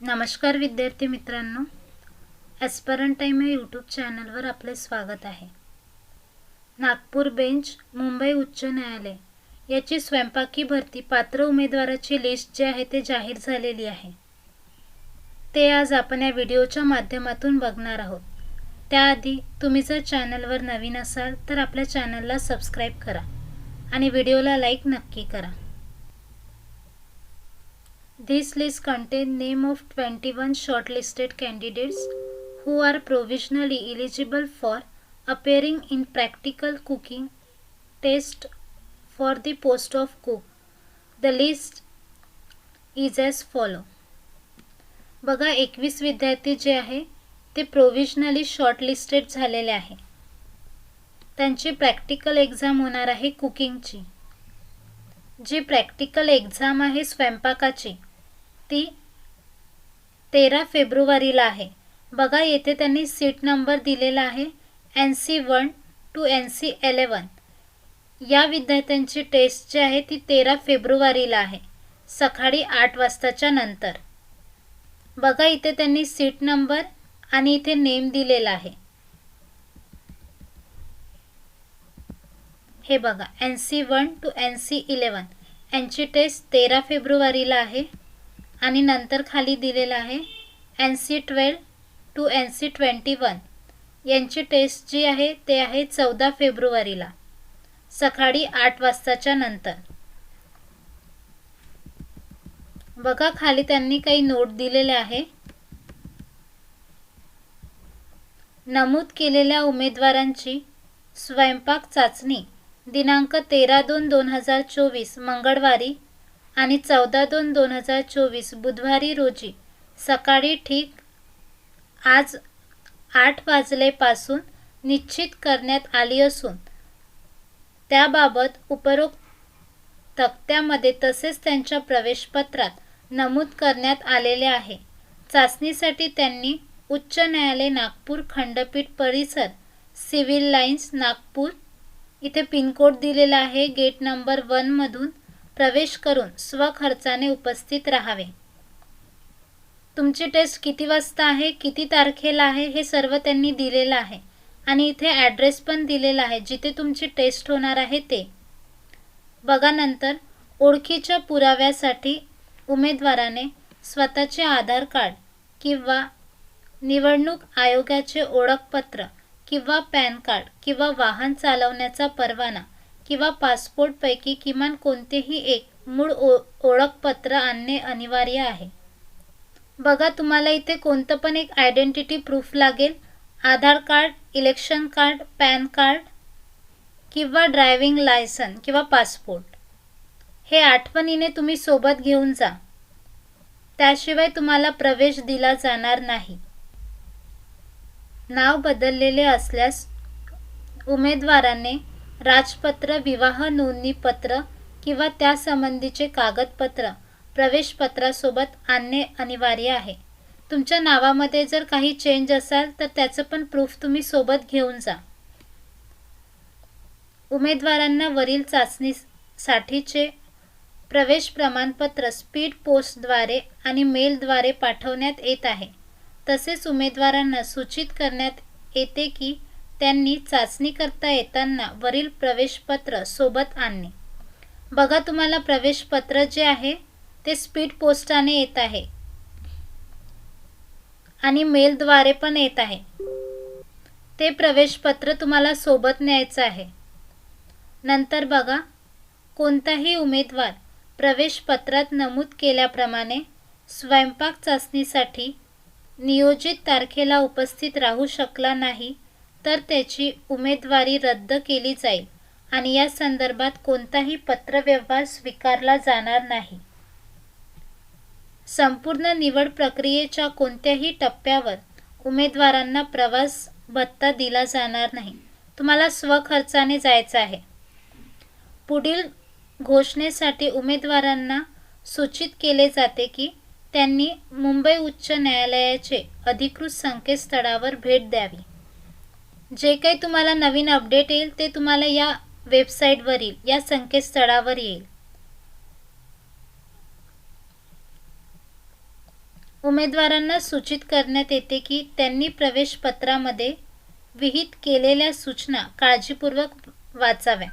नमस्कार विद्यार्थी मित्रांनो. ॲस्परंट टाईम या यूट्यूब चॅनलवर आपले स्वागत आहे. नागपूर बेंच मुंबई उच्च न्यायालय याची स्वयंपाकी भरती पात्र उमेदवाराची लिस्ट जी आहे ते जाहीर झालेली आहे. ते आज आपण या व्हिडिओच्या माध्यमातून बघणार आहोत. त्याआधी तुम्ही जर चॅनलवर नवीन असाल तर आपल्या चॅनलला सबस्क्राईब करा आणि व्हिडिओला लाईक नक्की करा. This list contains name of 21 shortlisted candidates who are provisionally eligible for appearing in practical cooking test for the post of cook. The list is as follow. बघा एकवीस विद्यार्थी जे आहे ते प्रोविजनली शॉर्टलिस्टेड झालेले आहे त्यांची प्रॅक्टिकल एक्झाम होणार आहे कुकिंगची जी प्रॅक्टिकल एक्झाम आहे स्वयंपाकाची ती तेरा फेब्रुवारीला आहे. बघा येथे त्यांनी सीट नंबर दिलेला आहे N C one two N C eleven या विद्यार्थ्यांची टेस्ट जी आहे ती तेरा फेब्रुवारीला आहे सकाळी आठ वाजताच्या नंतर. बघा इथे त्यांनी सीट नंबर आणि इथे नेम दिलेला आहे. हे बघा N C one two N C eleven यांची टेस्ट तेरा फेब्रुवारीला आहे. आणि नंतर खाली दिलेलं आहे N C twelve two N C twenty one यांची टेस्ट जी आहे ते आहे चौदा फेब्रुवारीला सकाळी आठ वाजताच्या नंतर. बघा खाली त्यांनी काही नोट दिलेले आहे. नमूद केलेल्या उमेदवारांची स्वयंपाक चाचणी दिनांक तेरा दोन दोन हजार चोवीस मंगळवारी आणि चौदा दोन दोन हजार चोवीस बुधवारी रोजी सकाळी ठीक आज आठ वाजलेपासून निश्चित करण्यात आली असून त्याबाबत उपरोक्त तक्त्यामध्ये तसेच त्यांच्या प्रवेशपत्रात नमूद करण्यात आलेले आहे. चाचणीसाठी त्यांनी उच्च न्यायालय नागपूर खंडपीठ परिसर सिव्हिल लाईन्स नागपूर इथे पिनकोड दिलेला आहे. गेट नंबर वनमधून प्रवेश करून स्वखर्चाने उपस्थित राहावे. तुमची टेस्ट किती वाजता आहे किती तारखेला आहे हे सर्व त्यांनी दिलेलं आहे. आणि इथे ॲड्रेस पण दिलेला आहे जिथे तुमची टेस्ट होणार आहे ते. बघा नंतर ओळखीच्या पुराव्यासाठी उमेदवाराने स्वतःचे आधार कार्ड किंवा निवडणूक आयोगाचे ओळखपत्र किंवा पॅन कार्ड किंवा वाहन चालवण्याचा परवाना किंवा पासपोर्टपैकी किमान कोणतेही एक मूळ ओ ओळखपत्र आणणे अनिवार्य आहे. बघा तुम्हाला इथे कोणतं पण एक आयडेंटिटी प्रूफ लागेल. Aadhaar card election card PAN card किंवा ड्रायव्हिंग लायसन किंवा पासपोर्ट. हे आठवणीने तुम्ही सोबत घेऊन जा. त्याशिवाय तुम्हाला प्रवेश दिला जाणार नाही. नाव बदललेले असल्यास उमेदवाराने राजपत्र विवाह नोंदणीपत्र किंवा त्यासंबंधीचे कागदपत्र प्रवेशपत्रासोबत आणणे अनिवार्य आहे. तुमच्या नावामध्ये जर काही चेंज असाल तर त्याचं पण प्रूफ तुम्ही सोबत घेऊन जा. उमेदवारांना वरील चाचणीसाठीचे प्रवेश प्रमाणपत्र स्पीड पोस्टद्वारे आणि मेलद्वारे पाठवण्यात येत आहे. तसेच उमेदवारांना सूचित करण्यात येते की त्यांनी चाचणी करता येताना वरील प्रवेशपत्र सोबत आणणे. बघा तुम्हाला प्रवेशपत्र जे आहे ते स्पीड पोस्टाने येत आहे. आणि मेलद्वारे पण येत आहे. ते प्रवेशपत्र तुम्हाला सोबत न्यायचं आहे. नंतर बघा कोणताही उमेदवार प्रवेशपत्रात नमूद केल्याप्रमाणे स्वयंपाक चाचणीसाठी नियोजित तारखेला उपस्थित राहू शकला नाही तर त्याची उमेदवारी रद्द केली जाईल आणि या संदर्भात कोणताही पत्रव्यवहार स्वीकारला जाणार नाही. संपूर्ण निवड प्रक्रियेच्या कोणत्याही टप्प्यावर उमेदवारांना प्रवास भत्ता दिला जाणार नाही. तुम्हाला स्वखर्चाने जायचं आहे. पुढील घोषणेसाठी उमेदवारांना सूचित केले जाते की त्यांनी मुंबई उच्च न्यायालयाचे अधिकृत संकेतस्थळावर भेट द्यावी. जे काही तुम्हाला नवीन अपडेट येईल ते तुम्हाला या वेबसाईटवरील या संकेतस्थळावर येईल. उमेदवारांना सूचित करण्यात येते की त्यांनी प्रवेशपत्रामध्ये विहित केलेल्या सूचना काळजीपूर्वक वाचाव्या.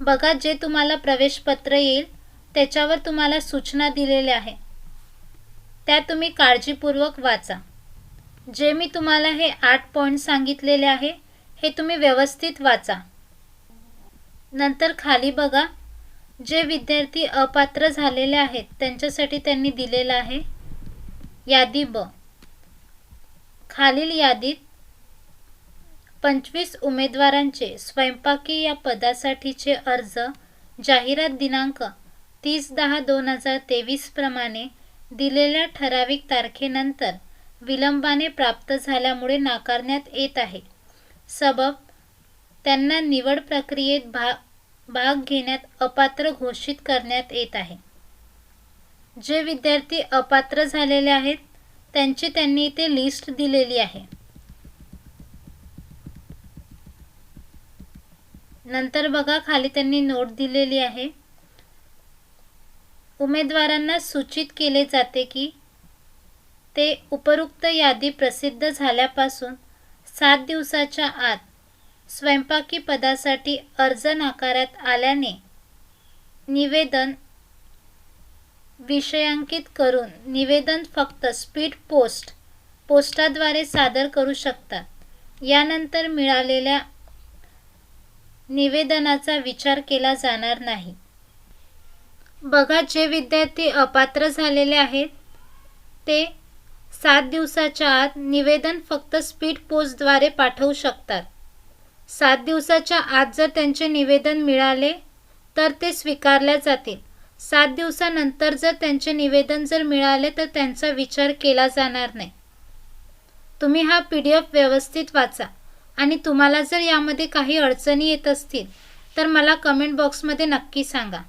बघा जे तुम्हाला प्रवेशपत्र येईल त्याच्यावर तुम्हाला सूचना दिलेल्या आहे. त्या तुम्ही काळजीपूर्वक वाचा. जे मी तुम्हाला हे आठ पॉईंट सांगितलेले आहे हे तुम्ही व्यवस्थित वाचा. नंतर खाली बघा जे विद्यार्थी अपात्र झालेले आहेत त्यांच्यासाठी त्यांनी दिलेलं आहे यादी ब. खालील यादीत पंचवीस उमेदवारांचे स्वयंपाकी या पदासाठीचे अर्ज जाहिरात दिनांक तीस दहा दोन हजार तेवीसप्रमाणे दिलेल्या ठराविक तारखेनंतर विलंबाने प्राप्त झाल्यामुळे नाकारण्यात येत आहे. सबब. त्यांना निवड प्रक्रियेत भाग भाग घेण्यात अपात्र घोषित करण्यात येत आहे. जे विद्यार्थी अपात्र झालेले आहेत त्यांची त्यांनी इथे लिस्ट दिलेली आहे. नंतर बघा खाली त्यांनी नोट दिलेली आहे. उमेदवारांना सूचित केले जाते की ते उपरोक्त यादी प्रसिद्ध झाल्यापासून सात दिवसाच्या आत स्वयंपाकी पदासाठी अर्ज नाकारात आल्याने निवेदन विषयांकित करून निवेदन फक्त स्पीड पोस्ट पोस्टाद्वारे सादर करू शकतात यानंतर मिळालेल्या निवेदनाचा विचार केला जाणार नाही. बघा जे विद्यार्थी अपात्र झालेले आहेत ते सात दिवसाच्या आत निवेदन फक्त स्पीड पोस्टद्वारे पाठवू शकतात. सात दिवसाच्या आत जर त्यांचे निवेदन मिळाले तर ते स्वीकारल्या जातील. सात दिवसानंतर जर त्यांचे निवेदन जर मिळाले तर त्यांचा विचार केला जाणार नाही. तुम्ही हा पी डी एफ व्यवस्थित वाचा. आणि तुम्हाला जर यामध्ये काही अडचणी येत असतील तर मला कमेंट बॉक्समध्ये नक्की सांगा.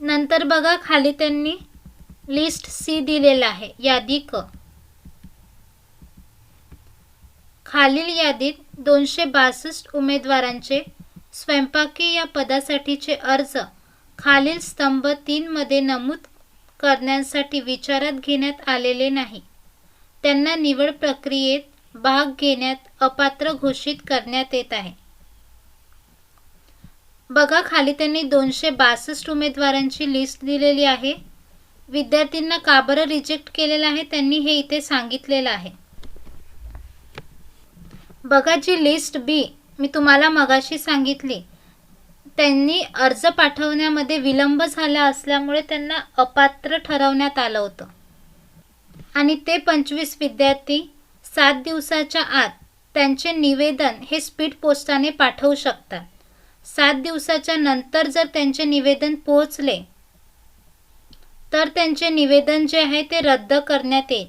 नंतर बघा खाली त्यांनी लिस्ट सी दिलेला आहे. यादी क. खालील यादीत दोनशे बासष्ट उमेदवारांचे स्वयंपाकी या पदासाठीचे अर्ज खालील स्तंभ तीनमध्ये नमूद करण्यासाठी विचारात घेण्यात आलेले नाही. त्यांना निवड प्रक्रियेत भाग घेण्यात अपात्र घोषित करण्यात येत आहे. बघा खाली त्यांनी दोनशे बासष्ट उमेदवारांची लिस्ट दिलेली आहे. विद्यार्थ्यांना का बरं रिजेक्ट केलेलं आहे? त्यांनी हे इथे सांगितलेलं आहे. बघा जी लिस्ट बी मी तुम्हाला मगाशी सांगितली. त्यांनी अर्ज पाठवण्यामध्ये विलंब झाला असल्यामुळे त्यांना अपात्र ठरवण्यात आलं होतं. आणि ते पंचवीस विद्यार्थी सात दिवसाच्या आत त्यांचे निवेदन हे स्पीड पोस्टाने पाठवू शकतात. सात दिवसाच्या नंतर जर त्यांचे निवेदन पोहोचले तर त्यांचे निवेदन जे आहे ते रद्द करण्यात येईल.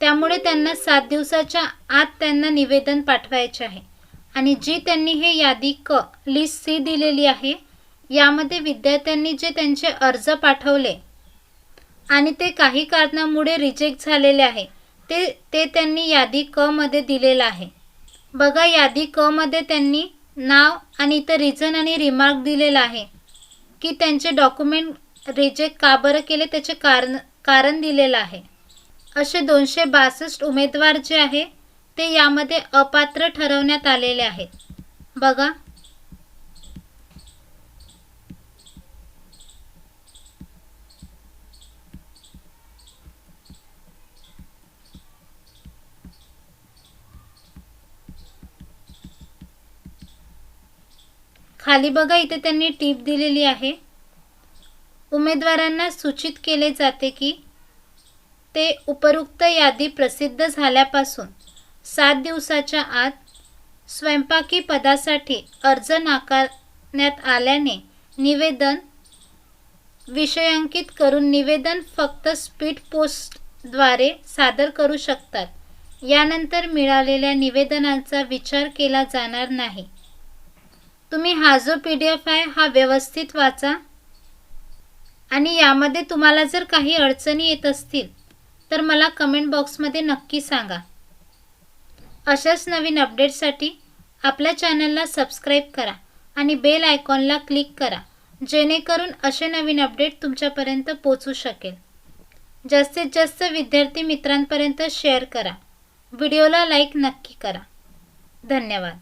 त्यामुळे त्यांना सात दिवसाच्या आत त्यांना निवेदन पाठवायचे आहे. आणि जी त्यांनी हे यादी क लिस्ट सी दिलेली आहे यामध्ये विद्यार्थ्यांनी जे त्यांचे अर्ज पाठवले आणि ते काही कारणामुळे रिजेक्ट झालेले आहे ते ते त्यांनी यादी क मध्ये दिलेलं आहे. बघा यादी क मध्ये त्यांनी नाव आणि इतर रिझन आणि रिमार्क दिलेला आहे की त्यांचे डॉक्युमेंट रिजेक्ट का बरं केले त्याचे कारण कारण दिलेलं आहे. असे दोनशे बासष्ट उमेदवार जे आहे ते यामध्ये अपात्र ठरवण्यात आलेले आहेत. बघा. खाली बघा इथे त्यांनी टीप दिलेली आहे. उमेदवारांना सूचित केले जाते की ते उपरोक्त यादी प्रसिद्ध झाल्यापासून सात दिवसाच्या आत स्वयंपाकी पदासाठी अर्ज नाकारण्यात आल्याने निवेदन विषयांकित करून निवेदन फक्त स्पीड पोस्टद्वारे सादर करू शकतात. यानंतर मिळालेल्या निवेदनाचा विचार केला जाणार नाही. तुम्ही हा जो पी डी एफ आहे हा व्यवस्थित वाचा. आणि यामध्ये तुम्हाला जर काही अडचणी येत असतील तर मला कमेंट बॉक्समध्ये नक्की सांगा. अशाच नवीन अपडेटसाठी आपल्या चॅनलला सबस्क्राईब करा आणि बेल आयकॉनला क्लिक करा जेणेकरून असे नवीन अपडेट तुमच्यापर्यंत पोचू शकेल. जास्तीत जास्त विद्यार्थी मित्रांपर्यंत शेअर करा. व्हिडिओला लाईक नक्की करा. धन्यवाद.